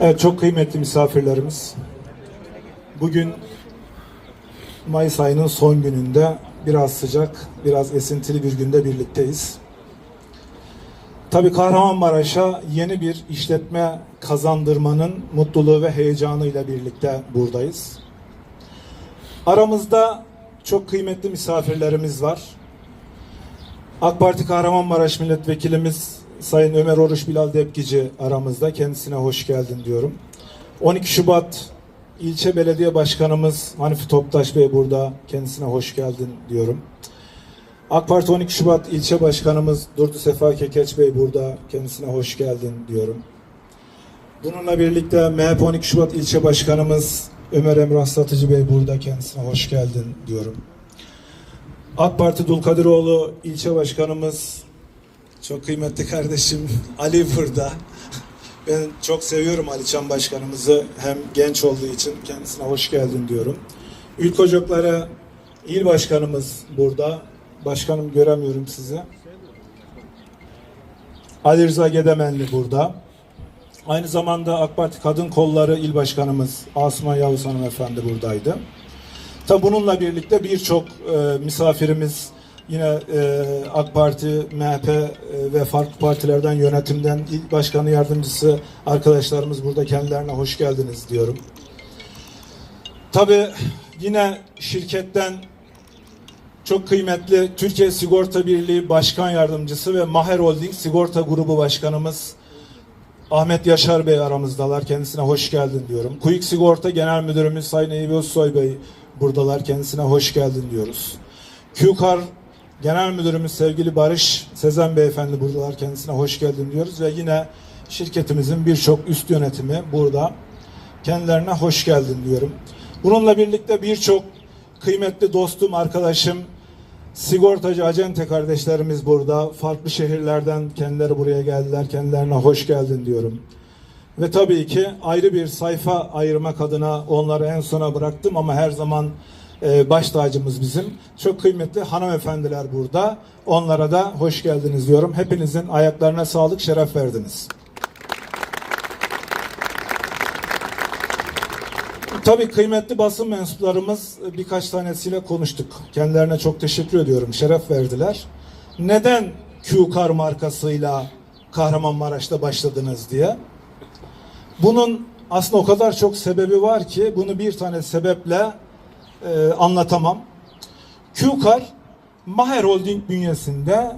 Evet çok kıymetli misafirlerimiz. Bugün Mayıs ayının son gününde biraz sıcak, biraz esintili bir günde birlikteyiz. Tabii Kahramanmaraş'a yeni bir işletme kazandırmanın mutluluğu ve heyecanıyla birlikte buradayız. Aramızda çok kıymetli misafirlerimiz var. AK Parti Kahramanmaraş Milletvekilimiz Sayın Ömer Oruç Bilal Depgici aramızda. Kendisine hoş geldin diyorum. 12 Şubat ilçe belediye başkanımız Hanifi Toptaş Bey burada. Kendisine hoş geldin diyorum. AK Parti 12 Şubat ilçe başkanımız Durdu Sefa Kekeç Bey burada. Kendisine hoş geldin diyorum. Bununla birlikte MHP 12 Şubat ilçe başkanımız Ömer Emrah Satıcı Bey burada. Kendisine hoş geldin diyorum. AK Parti Dulkadiroğlu ilçe başkanımız çok kıymetli kardeşim Ali burada. Ben çok seviyorum Ali Çam başkanımızı. Hem genç olduğu için kendisine hoş geldin diyorum. Ülke Ocakları il başkanımız burada. Başkanım göremiyorum sizi. Ali Rıza Gedemenli burada. Aynı zamanda AK Parti Kadın Kolları İl Başkanımız Asuman Yavuz Hanımefendi buradaydı. Tabi bununla birlikte birçok e, misafirimiz yine e, AK Parti, MHP e, ve farklı partilerden yönetimden il başkanı yardımcısı arkadaşlarımız burada kendilerine hoş geldiniz diyorum. Tabi yine şirketten çok kıymetli Türkiye Sigorta Birliği Başkan Yardımcısı ve Maher Holding Sigorta Grubu Başkanımız Ahmet Yaşar Bey aramızdalar. Kendisine hoş geldin diyorum. Kuyuk Sigorta Genel Müdürümüz Sayın Eyüp Özsoy Bey buradalar. Kendisine hoş geldin diyoruz. QKAR Genel Müdürümüz sevgili Barış Sezen Beyefendi buradalar. Kendisine hoş geldin diyoruz ve yine şirketimizin birçok üst yönetimi burada. Kendilerine hoş geldin diyorum. Bununla birlikte birçok kıymetli dostum, arkadaşım, sigortacı, acente kardeşlerimiz burada. Farklı şehirlerden kendileri buraya geldiler. Kendilerine hoş geldin diyorum. Ve tabii ki ayrı bir sayfa ayırmak adına onları en sona bıraktım ama her zaman e, baş tacımız bizim. Çok kıymetli hanımefendiler burada. Onlara da hoş geldiniz diyorum. Hepinizin ayaklarına sağlık, şeref verdiniz. Tabii kıymetli basın mensuplarımız e, birkaç tanesiyle konuştuk. Kendilerine çok teşekkür ediyorum. Şeref verdiler. Neden QCar markasıyla Kahramanmaraş'ta başladınız diye. Bunun aslında o kadar çok sebebi var ki bunu bir tane sebeple e, anlatamam. QCar Maher Holding bünyesinde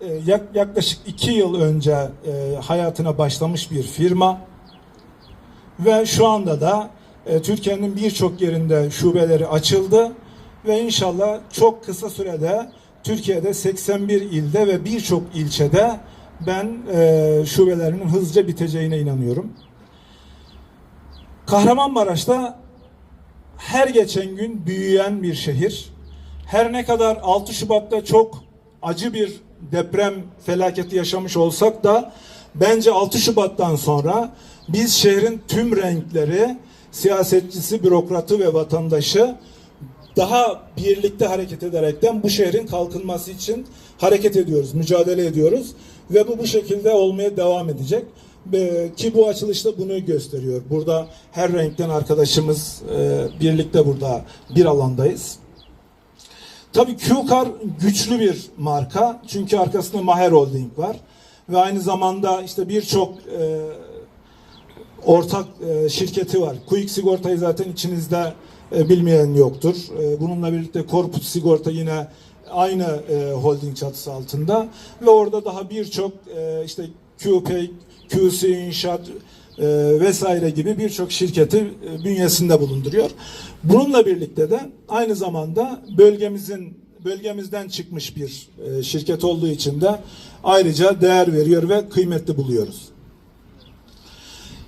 e, yak- yaklaşık iki yıl önce e, hayatına başlamış bir firma ve şu anda da e, Türkiye'nin birçok yerinde şubeleri açıldı ve inşallah çok kısa sürede Türkiye'de 81 ilde ve birçok ilçede ben e, şubelerinin hızlıca biteceğine inanıyorum. Kahramanmaraş'ta her geçen gün büyüyen bir şehir. Her ne kadar 6 Şubat'ta çok acı bir deprem felaketi yaşamış olsak da bence 6 Şubat'tan sonra biz şehrin tüm renkleri, siyasetçisi, bürokratı ve vatandaşı daha birlikte hareket ederekten bu şehrin kalkınması için hareket ediyoruz, mücadele ediyoruz ve bu bu şekilde olmaya devam edecek. Ee, Ki bu açılışta bunu gösteriyor. Burada her renkten arkadaşımız e, birlikte burada bir alandayız. Tabii QCar güçlü bir marka. Çünkü arkasında Maher Holding var. Ve aynı zamanda işte birçok e, ortak e, şirketi var. Quick Sigorta'yı zaten içinizde bilmeyen yoktur. Bununla birlikte Corpus Sigorta yine aynı holding çatısı altında ve orada daha birçok işte QPay, QC İnşaat e, vesaire gibi birçok şirketi e, bünyesinde bulunduruyor. Bununla birlikte de aynı zamanda bölgemizin bölgemizden çıkmış bir e, şirket olduğu için de ayrıca değer veriyor ve kıymetli buluyoruz.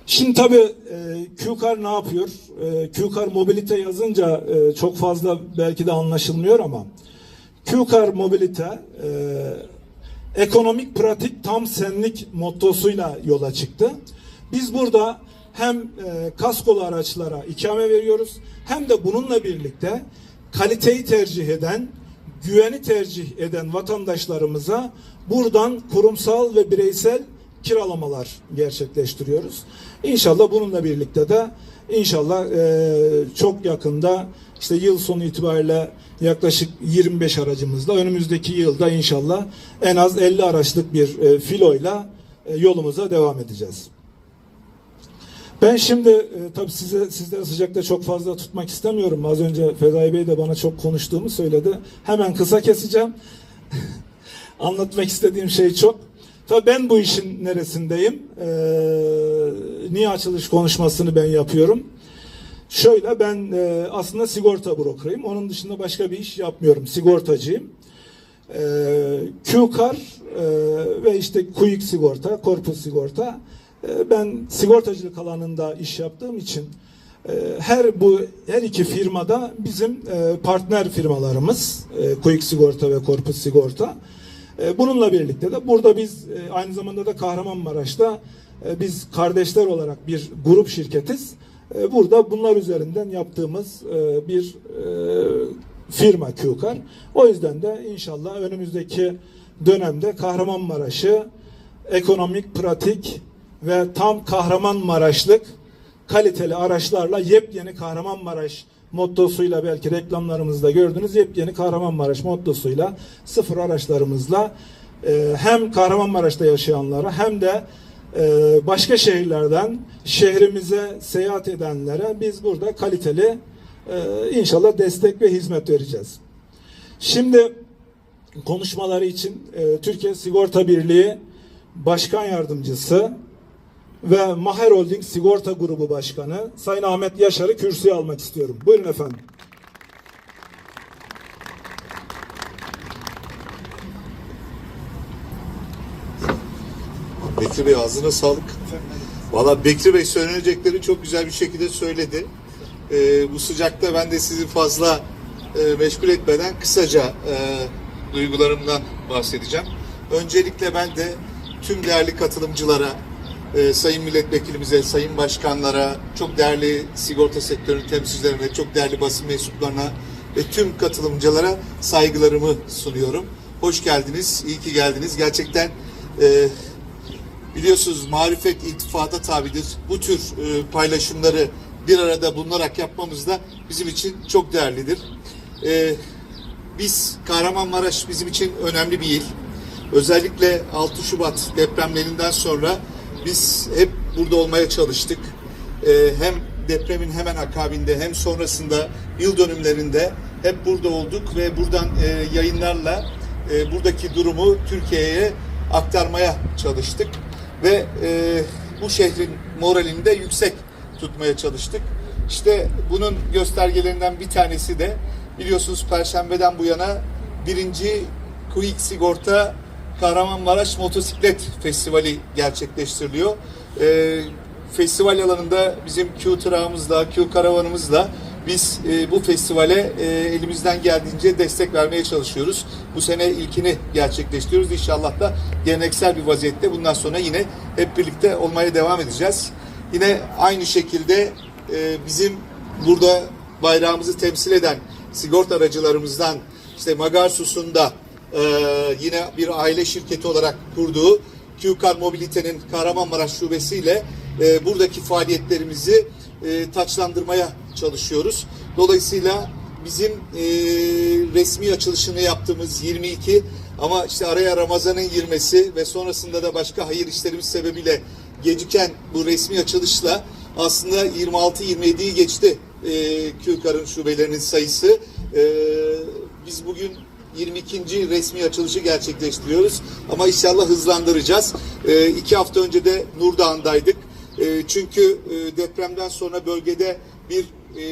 Şimdi tabii e, QCar ne yapıyor? E, QCar mobilite yazınca e, çok fazla belki de anlaşılmıyor ama QCar mobilite e, ekonomik pratik tam senlik mottosuyla yola çıktı. Biz burada hem e, kaskolu araçlara ikame veriyoruz hem de bununla birlikte kaliteyi tercih eden, güveni tercih eden vatandaşlarımıza buradan kurumsal ve bireysel kiralamalar gerçekleştiriyoruz. İnşallah bununla birlikte de inşallah e, çok yakında işte yıl sonu itibariyle yaklaşık 25 aracımızla önümüzdeki yılda inşallah en az 50 araçlık bir e, filoyla e, yolumuza devam edeceğiz. Ben şimdi e, tabii size sizleri sıcakta çok fazla tutmak istemiyorum. Az önce Fedai Bey de bana çok konuştuğumu söyledi. Hemen kısa keseceğim. Anlatmak istediğim şey çok. Tabii ben bu işin neresindeyim? Ee, niye açılış konuşmasını ben yapıyorum? Şöyle ben e, aslında sigorta brokerıyım. Onun dışında başka bir iş yapmıyorum. Sigortacıyım. E, QCar e, ve işte Quick sigorta, Corpus sigorta. E, ben sigortacılık alanında iş yaptığım için e, her bu her iki firmada bizim e, partner firmalarımız e, Quick sigorta ve Corpus sigorta. E, bununla birlikte de burada biz e, aynı zamanda da Kahramanmaraş'ta e, biz kardeşler olarak bir grup şirketiz. E, Burada bunlar üzerinden yaptığımız e, bir e, firma QCar. O yüzden de inşallah önümüzdeki dönemde Kahramanmaraş'ı ekonomik, pratik ve tam Kahramanmaraşlık kaliteli araçlarla yepyeni Kahramanmaraş mottosuyla belki reklamlarımızda gördünüz yepyeni Kahramanmaraş mottosuyla sıfır araçlarımızla hem Kahramanmaraş'ta yaşayanlara hem de başka şehirlerden şehrimize seyahat edenlere biz burada kaliteli e, inşallah destek ve hizmet vereceğiz. Şimdi konuşmaları için e, Türkiye Sigorta Birliği Başkan Yardımcısı ve Maher Holding Sigorta Grubu Başkanı Sayın Ahmet Yaşar'ı kürsüye almak istiyorum. Buyurun efendim. Bekri Bey ağzına sağlık. Valla Bekri Bey söylenecekleri çok güzel bir şekilde söyledi. Ee, bu sıcakta ben de sizi fazla e, meşgul etmeden kısaca e, duygularımdan bahsedeceğim. Öncelikle ben de tüm değerli katılımcılara, e, sayın milletvekilimize, sayın başkanlara, çok değerli sigorta sektörünün temsilcilerine, çok değerli basın mensuplarına ve tüm katılımcılara saygılarımı sunuyorum. Hoş geldiniz, iyi ki geldiniz. Gerçekten e, biliyorsunuz marifet iltifata tabidir. Bu tür e, paylaşımları bir arada bulunarak yapmamız da bizim için çok değerlidir. E, biz Kahramanmaraş bizim için önemli bir il. Özellikle 6 Şubat depremlerinden sonra biz hep burada olmaya çalıştık. E, hem depremin hemen akabinde hem sonrasında yıl dönümlerinde hep burada olduk ve buradan e, yayınlarla e, buradaki durumu Türkiye'ye aktarmaya çalıştık ve e, bu şehrin moralini de yüksek tutmaya çalıştık. İşte bunun göstergelerinden bir tanesi de biliyorsunuz Perşembe'den bu yana birinci Quick Sigorta Kahramanmaraş Motosiklet Festivali gerçekleştiriliyor. E, festival alanında bizim Q tırağımızla, Q karavanımızla biz e, bu festivale e, elimizden geldiğince destek vermeye çalışıyoruz. Bu sene ilkini gerçekleştiriyoruz. İnşallah da geleneksel bir vaziyette bundan sonra yine hep birlikte olmaya devam edeceğiz. Yine aynı şekilde e, bizim burada bayrağımızı temsil eden sigorta aracılarımızdan işte Magarsus'un da e, yine bir aile şirketi olarak kurduğu QCar Mobility'nin Kahramanmaraş şubesiyle e, buradaki faaliyetlerimizi e, taçlandırmaya çalışıyoruz. Dolayısıyla bizim e, resmi açılışını yaptığımız 22 ama işte araya Ramazan'ın girmesi ve sonrasında da başka hayır işlerimiz sebebiyle geciken bu resmi açılışla aslında 26-27'yi geçti e, QCar'ın şubelerinin sayısı. E, biz bugün 22. resmi açılışı gerçekleştiriyoruz. Ama inşallah hızlandıracağız. E, iki hafta önce de Nurdağ'ındaydık. E, çünkü e, depremden sonra bölgede bir e,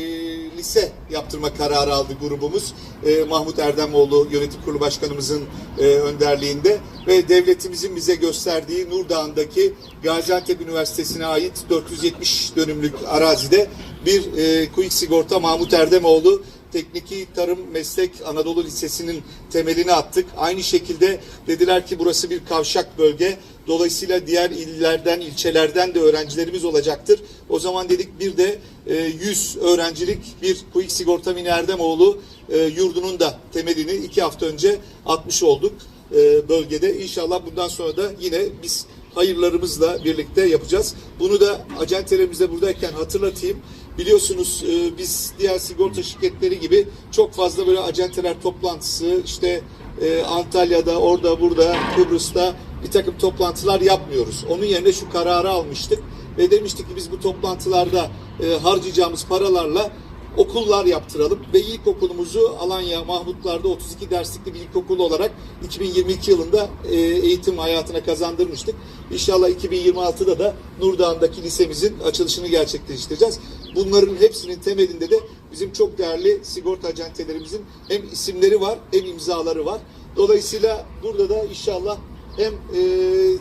lise yaptırma kararı aldı grubumuz. E, Mahmut Erdemoğlu yönetim kurulu başkanımızın e, önderliğinde ve devletimizin bize gösterdiği Nurdağ'ındaki Gaziantep Üniversitesi'ne ait 470 dönümlük arazide bir e, Quick Sigorta Mahmut Erdemoğlu Tekniki Tarım Meslek Anadolu Lisesi'nin temelini attık. Aynı şekilde dediler ki burası bir kavşak bölge. Dolayısıyla diğer illerden, ilçelerden de öğrencilerimiz olacaktır. O zaman dedik bir de e, 100 öğrencilik bir Quick Sigorta Mini Erdemoğlu e, yurdunun da temelini iki hafta önce atmış olduk e, bölgede. İnşallah bundan sonra da yine biz hayırlarımızla birlikte yapacağız. Bunu da acentelerimize buradayken hatırlatayım. Biliyorsunuz e, biz diğer sigorta şirketleri gibi çok fazla böyle acenteler toplantısı işte e, Antalya'da, orada, burada, Kıbrıs'ta bir takım toplantılar yapmıyoruz. Onun yerine şu kararı almıştık ve demiştik ki biz bu toplantılarda e, harcayacağımız paralarla okullar yaptıralım ve ilkokulumuzu Alanya Mahmutlar'da 32 derslikli bir ilkokul olarak 2022 yılında e, eğitim hayatına kazandırmıştık. İnşallah 2026'da da Nurdağ'daki lisemizin açılışını gerçekleştireceğiz. Bunların hepsinin temelinde de bizim çok değerli sigorta acentelerimizin hem isimleri var hem imzaları var. Dolayısıyla burada da inşallah hem e,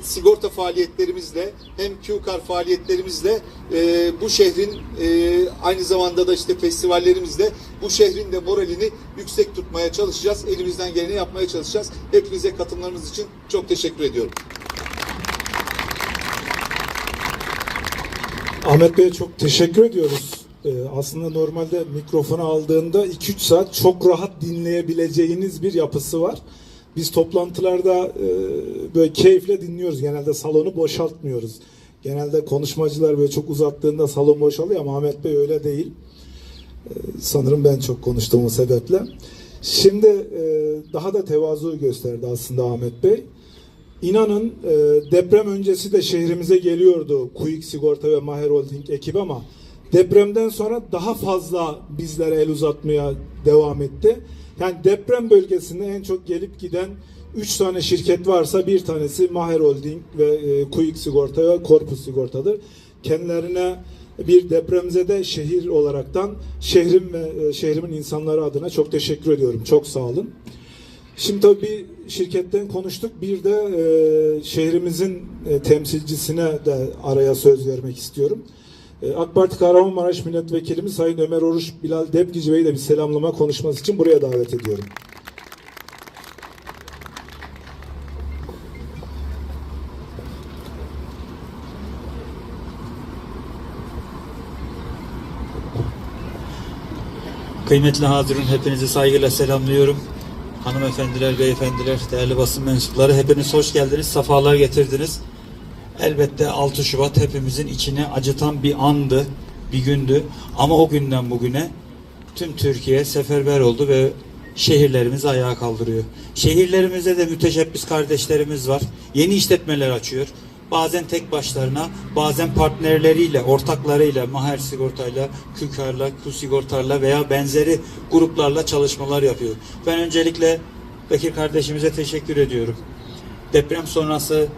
sigorta faaliyetlerimizle hem QCar faaliyetlerimizle e, bu şehrin e, aynı zamanda da işte festivallerimizle bu şehrin de moralini yüksek tutmaya çalışacağız. Elimizden geleni yapmaya çalışacağız. Hepinize katılımlarınız için çok teşekkür ediyorum. Ahmet Bey'e çok teşekkür ediyoruz. Ee, aslında normalde mikrofonu aldığında 2-3 saat çok rahat dinleyebileceğiniz bir yapısı var. Biz toplantılarda e, böyle keyifle dinliyoruz. Genelde salonu boşaltmıyoruz. Genelde konuşmacılar böyle çok uzattığında salon boşalıyor ama Ahmet Bey öyle değil. Ee, sanırım ben çok konuştuğum sebeple. Şimdi e, daha da tevazu gösterdi aslında Ahmet Bey. İnanın e, deprem öncesi de şehrimize geliyordu Quick Sigorta ve Maher Holding ekibi ama depremden sonra daha fazla bizlere el uzatmaya devam etti. Yani deprem bölgesinde en çok gelip giden 3 tane şirket varsa bir tanesi Maher Holding ve e, Quick Sigorta ve Corpus Sigorta'dır. Kendilerine bir depremzede şehir olaraktan şehrim ve e, şehrimin insanları adına çok teşekkür ediyorum. Çok sağ olun. Şimdi tabii şirketten konuştuk. Bir de e, şehrimizin e, temsilcisine de araya söz vermek istiyorum. E, AK Parti Kahramanmaraş Milletvekilimiz Sayın Ömer Oruç Bilal Depgici Bey'i de bir selamlama konuşması için buraya davet ediyorum. Kıymetli hazırın hepinizi saygıyla selamlıyorum. Hanımefendiler, beyefendiler, değerli basın mensupları hepiniz hoş geldiniz, sefalar getirdiniz. Elbette 6 Şubat hepimizin içine acıtan bir andı, bir gündü. Ama o günden bugüne tüm Türkiye seferber oldu ve şehirlerimizi ayağa kaldırıyor. Şehirlerimizde de müteşebbis kardeşlerimiz var. Yeni işletmeler açıyor. Bazen tek başlarına, bazen partnerleriyle, ortaklarıyla, Maher Sigorta'yla, Kükar'la, Ku Sigorta'yla veya benzeri gruplarla çalışmalar yapıyor. Ben öncelikle Bekir kardeşimize teşekkür ediyorum. Deprem sonrası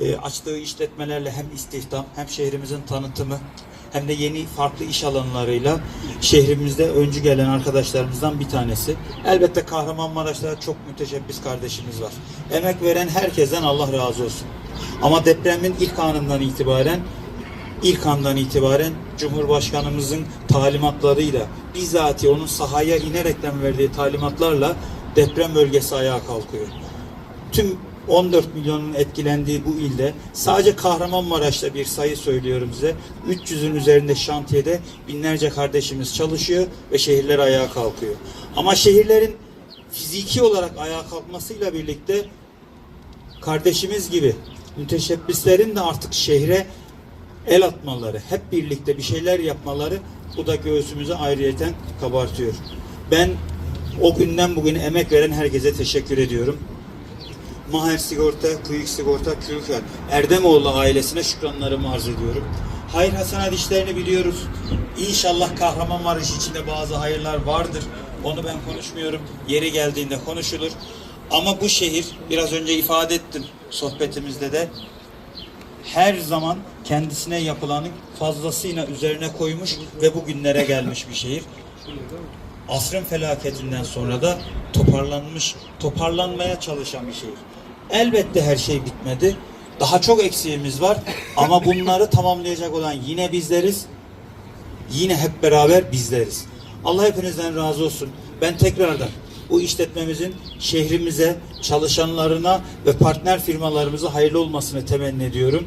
e, açtığı işletmelerle hem istihdam hem şehrimizin tanıtımı hem de yeni farklı iş alanlarıyla şehrimizde öncü gelen arkadaşlarımızdan bir tanesi. Elbette Kahramanmaraş'ta çok müteşebbis kardeşimiz var. Emek veren herkesten Allah razı olsun. Ama depremin ilk anından itibaren ilk andan itibaren Cumhurbaşkanımızın talimatlarıyla bizzati onun sahaya inerekten verdiği talimatlarla deprem bölgesi ayağa kalkıyor tüm 14 milyonun etkilendiği bu ilde sadece Kahramanmaraş'ta bir sayı söylüyorum size. 300'ün üzerinde şantiyede binlerce kardeşimiz çalışıyor ve şehirler ayağa kalkıyor. Ama şehirlerin fiziki olarak ayağa kalkmasıyla birlikte kardeşimiz gibi müteşebbislerin de artık şehre el atmaları, hep birlikte bir şeyler yapmaları bu da göğsümüzü ayrıyeten kabartıyor. Ben o günden bugüne emek veren herkese teşekkür ediyorum. Maher Sigorta, Kıyık Sigorta, Kürker, Erdemoğlu ailesine şükranlarımı arz ediyorum. Hayır hasanat işlerini biliyoruz. İnşallah Kahramanmaraş içinde bazı hayırlar vardır. Onu ben konuşmuyorum. Yeri geldiğinde konuşulur. Ama bu şehir, biraz önce ifade ettim sohbetimizde de, her zaman kendisine yapılanın fazlasıyla üzerine koymuş ve bugünlere gelmiş bir şehir asrın felaketinden sonra da toparlanmış, toparlanmaya çalışan bir şehir. Elbette her şey bitmedi. Daha çok eksiğimiz var ama bunları tamamlayacak olan yine bizleriz. Yine hep beraber bizleriz. Allah hepinizden razı olsun. Ben tekrardan bu işletmemizin şehrimize, çalışanlarına ve partner firmalarımıza hayırlı olmasını temenni ediyorum.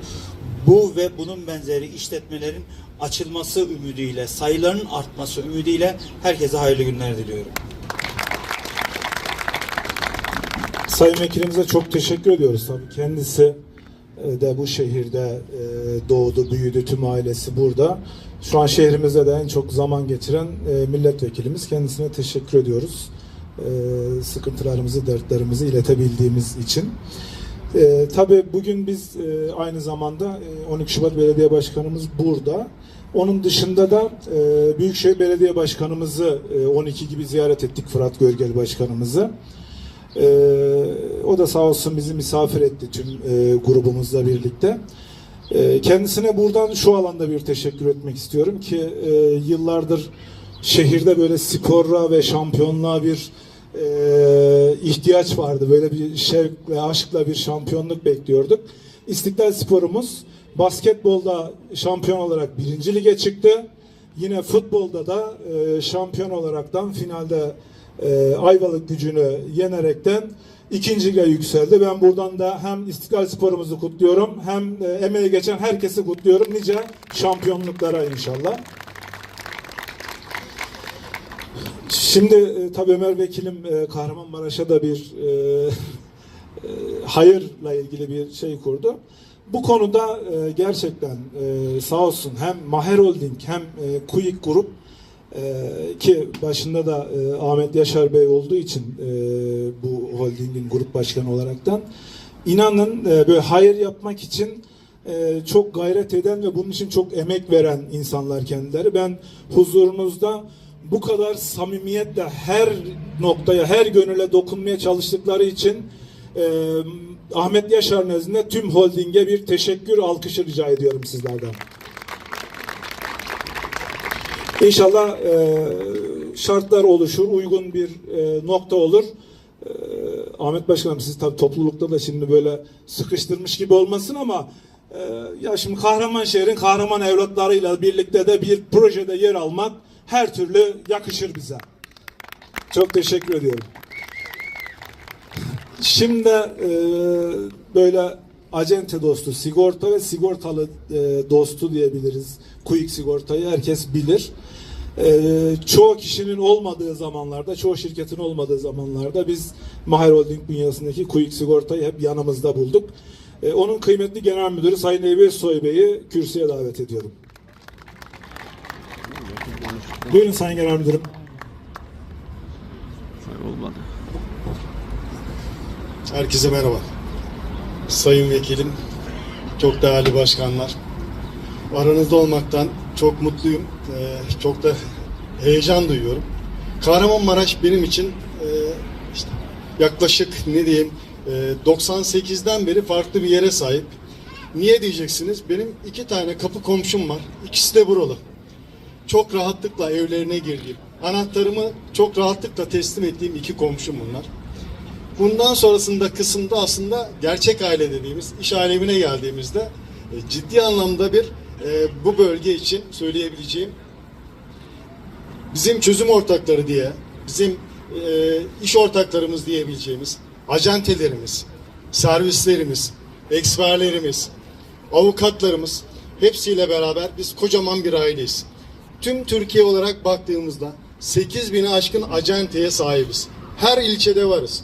Bu ve bunun benzeri işletmelerin açılması ümidiyle, sayılarının artması ümidiyle herkese hayırlı günler diliyorum. Sayın Vekilimize çok teşekkür ediyoruz. Tabii kendisi e, de bu şehirde e, doğdu, büyüdü, tüm ailesi burada. Şu an şehrimizde de en çok zaman geçiren e, milletvekilimiz. Kendisine teşekkür ediyoruz. Sıkıntılarımızı, dertlerimizi iletebildiğimiz için. E, tabii bugün biz e, aynı zamanda e, 12 Şubat Belediye Başkanımız burada. Onun dışında da e, Büyükşehir Belediye Başkanımızı e, 12 gibi ziyaret ettik Fırat Görgel Başkanımızı. E, o da sağ olsun bizi misafir etti tüm e, grubumuzla birlikte. E, kendisine buradan şu alanda bir teşekkür etmek istiyorum ki e, yıllardır şehirde böyle spora ve şampiyonluğa bir e, ihtiyaç vardı. Böyle bir şevkle, aşkla bir şampiyonluk bekliyorduk. İstiklal Sporumuz basketbolda şampiyon olarak birinci lige çıktı. Yine futbolda da e, şampiyon olaraktan finalde e, Ayvalık gücünü yenerekten ikinci lige yükseldi. Ben buradan da hem İstiklal Sporumuzu kutluyorum hem e, emeği geçen herkesi kutluyorum. Nice şampiyonluklara inşallah. Şimdi e, tabii Ömer Vekilim e, Kahramanmaraş'a da bir e, e, hayırla ilgili bir şey kurdu. Bu konuda e, gerçekten e, sağ olsun hem Maher Holding hem e, Kuyik Grup e, ki başında da e, Ahmet Yaşar Bey olduğu için e, bu holdingin grup başkanı olaraktan inanın e, böyle hayır yapmak için e, çok gayret eden ve bunun için çok emek veren insanlar kendileri. Ben huzurunuzda bu kadar samimiyetle her noktaya, her gönüle dokunmaya çalıştıkları için e, Ahmet Yaşar nezdinde tüm holdinge bir teşekkür alkışı rica ediyorum sizlerden. İnşallah e, şartlar oluşur, uygun bir e, nokta olur. E, Ahmet Başkanım siz tabii toplulukta da şimdi böyle sıkıştırmış gibi olmasın ama e, ya şimdi Kahramanşehir'in kahraman evlatlarıyla birlikte de bir projede yer almak her türlü yakışır bize. Çok teşekkür ediyorum. Şimdi e, böyle acente dostu, sigorta ve sigortalı e, dostu diyebiliriz. Quick sigortayı herkes bilir. E, çoğu kişinin olmadığı zamanlarda, çoğu şirketin olmadığı zamanlarda biz Maher Holding bünyesindeki Quick sigortayı hep yanımızda bulduk. E, onun kıymetli genel müdürü Sayın Eyüp Soy Bey'i kürsüye davet ediyorum. Buyurun Sayın Genel Müdürüm. Olmadı. Herkese merhaba. Sayın Vekilim, çok değerli başkanlar. Aranızda olmaktan çok mutluyum. Ee, çok da heyecan duyuyorum. Kahramanmaraş benim için e, işte yaklaşık ne diyeyim e, 98'den beri farklı bir yere sahip. Niye diyeceksiniz? Benim iki tane kapı komşum var. İkisi de buralı. Çok rahatlıkla evlerine girdiğim, anahtarımı çok rahatlıkla teslim ettiğim iki komşum bunlar. Bundan sonrasında kısımda aslında gerçek aile dediğimiz iş alemine geldiğimizde e, ciddi anlamda bir e, bu bölge için söyleyebileceğim bizim çözüm ortakları diye, bizim e, iş ortaklarımız diyebileceğimiz acentelerimiz, servislerimiz, eksperlerimiz, avukatlarımız hepsiyle beraber biz kocaman bir aileyiz. Tüm Türkiye olarak baktığımızda 8 bini aşkın acenteye sahibiz. Her ilçede varız.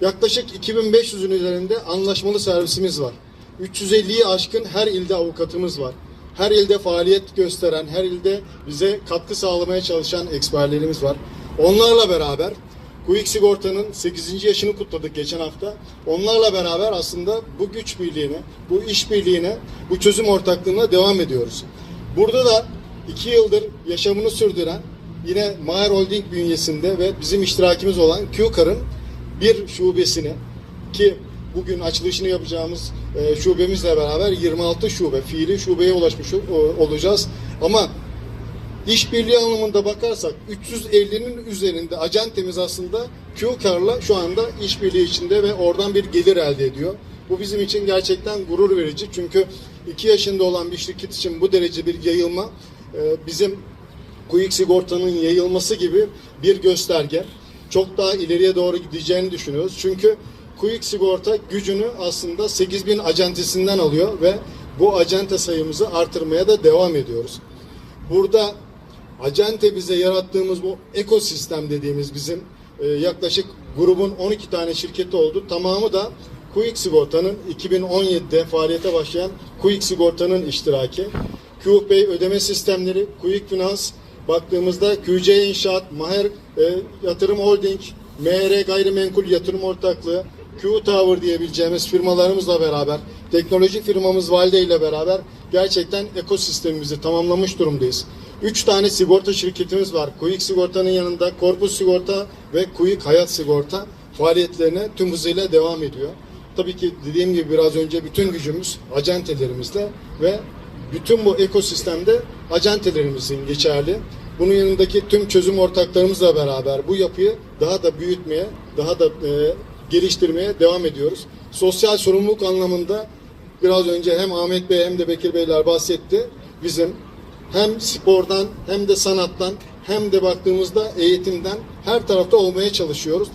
Yaklaşık 2500'ün üzerinde anlaşmalı servisimiz var. 350'yi aşkın her ilde avukatımız var. Her ilde faaliyet gösteren, her ilde bize katkı sağlamaya çalışan eksperlerimiz var. Onlarla beraber Quick Sigorta'nın 8. yaşını kutladık geçen hafta. Onlarla beraber aslında bu güç birliğine, bu iş birliğine, bu çözüm ortaklığına devam ediyoruz. Burada da iki yıldır yaşamını sürdüren yine Maher Holding bünyesinde ve bizim iştirakimiz olan QCar'ın bir şubesini ki bugün açılışını yapacağımız e, şubemizle beraber 26 şube, fiili şubeye ulaşmış olacağız. Ama işbirliği anlamında bakarsak 350'nin üzerinde acentemiz aslında QCar'la şu anda işbirliği içinde ve oradan bir gelir elde ediyor. Bu bizim için gerçekten gurur verici. Çünkü 2 yaşında olan bir şirket için bu derece bir yayılma e, bizim Quick Sigorta'nın yayılması gibi bir gösterge. Çok daha ileriye doğru gideceğini düşünüyoruz. Çünkü Quick Sigorta gücünü aslında 8000 acentesinden alıyor ve bu acente sayımızı artırmaya da devam ediyoruz. Burada acente bize yarattığımız bu ekosistem dediğimiz bizim e, yaklaşık grubun 12 tane şirketi oldu. Tamamı da Quick Sigorta'nın 2017'de faaliyete başlayan Quick Sigorta'nın iştiraki. QPay ödeme sistemleri, Quick Finans, baktığımızda QC İnşaat, Maher e, Yatırım Holding, MR Gayrimenkul Yatırım Ortaklığı, Q Tower diyebileceğimiz firmalarımızla beraber, teknoloji firmamız Valde ile beraber gerçekten ekosistemimizi tamamlamış durumdayız. Üç tane sigorta şirketimiz var. Quick Sigorta'nın yanında Korpus Sigorta ve Quick Hayat Sigorta faaliyetlerine tüm hızıyla devam ediyor. Tabii ki dediğim gibi biraz önce bütün gücümüz acentelerimizle ve bütün bu ekosistemde acentelerimizin geçerli. Bunun yanındaki tüm çözüm ortaklarımızla beraber bu yapıyı daha da büyütmeye, daha da e, geliştirmeye devam ediyoruz. Sosyal sorumluluk anlamında biraz önce hem Ahmet Bey hem de Bekir Beyler bahsetti. Bizim hem spordan hem de sanattan hem de baktığımızda eğitimden her tarafta olmaya çalışıyoruz.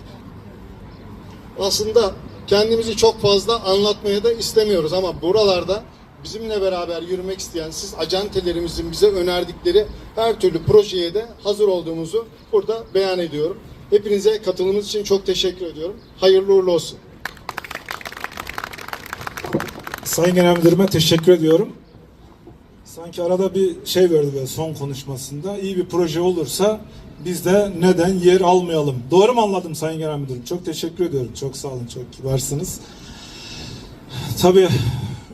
Aslında kendimizi çok fazla anlatmaya da istemiyoruz ama buralarda bizimle beraber yürümek isteyen siz acentelerimizin bize önerdikleri her türlü projeye de hazır olduğumuzu burada beyan ediyorum. Hepinize katılımınız için çok teşekkür ediyorum. Hayırlı uğurlu olsun. Sayın Genel Müdürüme teşekkür ediyorum. Sanki arada bir şey verdi böyle son konuşmasında. İyi bir proje olursa biz de neden yer almayalım. Doğru mu anladım Sayın Genel Müdürüm? Çok teşekkür ediyorum. Çok sağ olun. Çok kibarsınız. Tabii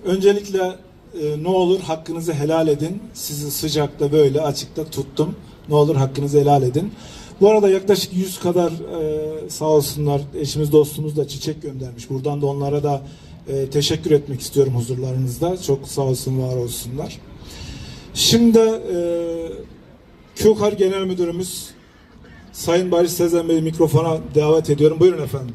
öncelikle e, ne olur hakkınızı helal edin. Sizi sıcakta böyle açıkta tuttum. Ne olur hakkınızı helal edin. Bu arada yaklaşık 100 kadar e, sağ olsunlar eşimiz dostumuz da çiçek göndermiş. Buradan da onlara da e, teşekkür etmek istiyorum huzurlarınızda. Çok sağ olsun var olsunlar. Şimdi e, KÜKAR Genel Müdürümüz Sayın Barış Sezen Bey'i mikrofona davet ediyorum. Buyurun efendim.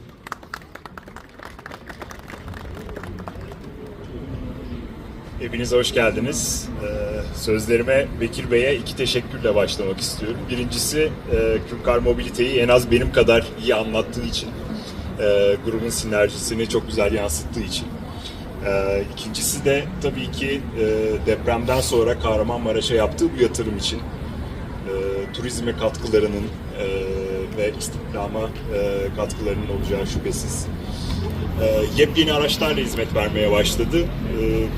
Hepinize hoş geldiniz. Ee, Sözlerime Bekir Bey'e iki teşekkürle başlamak istiyorum. Birincisi e, Kürkar Mobilite'yi en az benim kadar iyi anlattığı için, e, grubun sinerjisini çok güzel yansıttığı için. E, İkincisi de tabii ki e, depremden sonra Kahramanmaraş'a yaptığı bu yatırım için. E, Turizme katkılarının e, ve istihdama e, katkılarının olacağı şüphesiz. E, yepyeni araçlarla hizmet vermeye başladı. E,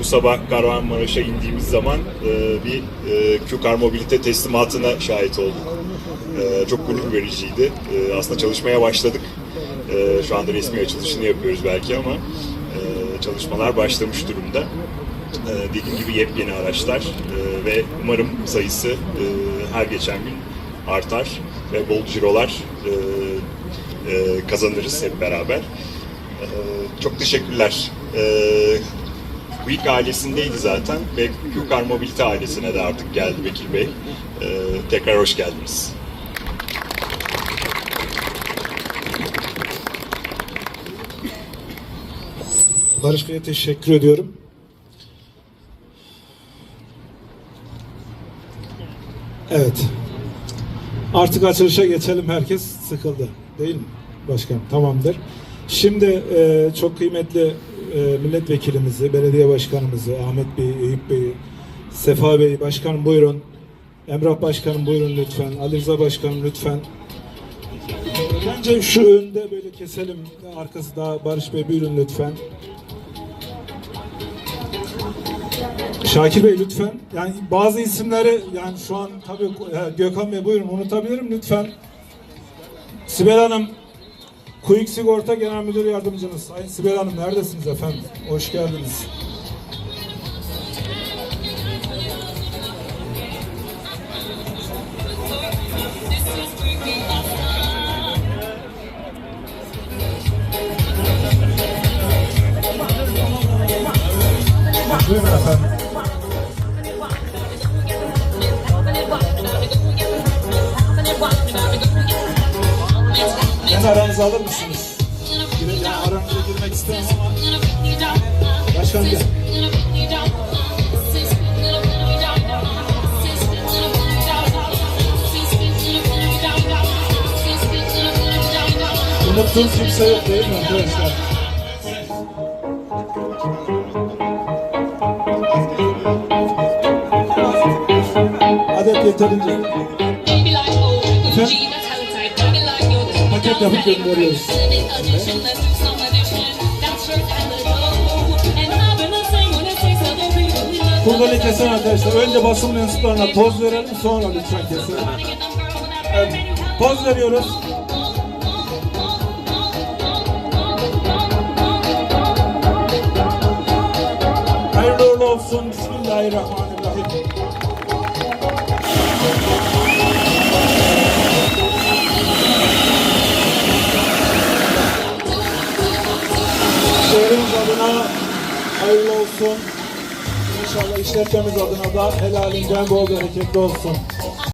bu sabah Kahramanmaraş'a indiğimiz zaman e, bir e, QCar Mobilite teslimatına şahit olduk. E, çok gurur vericiydi. Aslında çalışmaya başladık. Şu anda resmi açılışını yapıyoruz belki ama e, çalışmalar başlamış durumda. E, dediğim gibi yepyeni araçlar e, ve umarım sayısı her geçen gün artar ve bol cirolar kazanırız hep beraber. Ee, çok teşekkürler. Ee, Quick ailesindeydi zaten ve Qcar Mobility ailesine de artık geldi Bekir Bey. Ee, tekrar hoş geldiniz. Barış Bey'e teşekkür ediyorum. Evet. Artık açılışa geçelim. Herkes sıkıldı. Değil mi? Başkanım tamamdır. Şimdi e, çok kıymetli e, milletvekilimizi, belediye başkanımızı, Ahmet Bey, Eyüp Bey, Sefa Bey, başkanım buyurun. Emrah başkanım buyurun lütfen. Ali Rıza başkanım lütfen. Bence şu önde böyle keselim. Arkası daha Barış Bey buyurun lütfen. Şakir Bey lütfen. Yani bazı isimleri yani şu an tabii e, Gökhan Bey buyurun unutabilirim lütfen. Sibel Hanım Kuyuk Sigorta Genel Müdür Yardımcınız. Sayın Sibel Hanım neredesiniz efendim? Hoş geldiniz. Buyurun efendim. Beni aranıza alır mısınız? Gireceğim, aranıza girmek istemem ama Başkanım gel. Unuttuğum kimse yok değil mi arkadaşlar? Adet yeterince. Kesinlikle hüküm veriyoruz. Kurbanı kesen arkadaşlar önce basın mensuplarına poz verelim sonra lütfen kesin. Evet, poz veriyoruz. Hayırlı olsun. Bismillahirrahmanirrahim. Şehrimiz adına hayırlı olsun. İnşallah işletmemiz adına da helalinden bol bereketli olsun.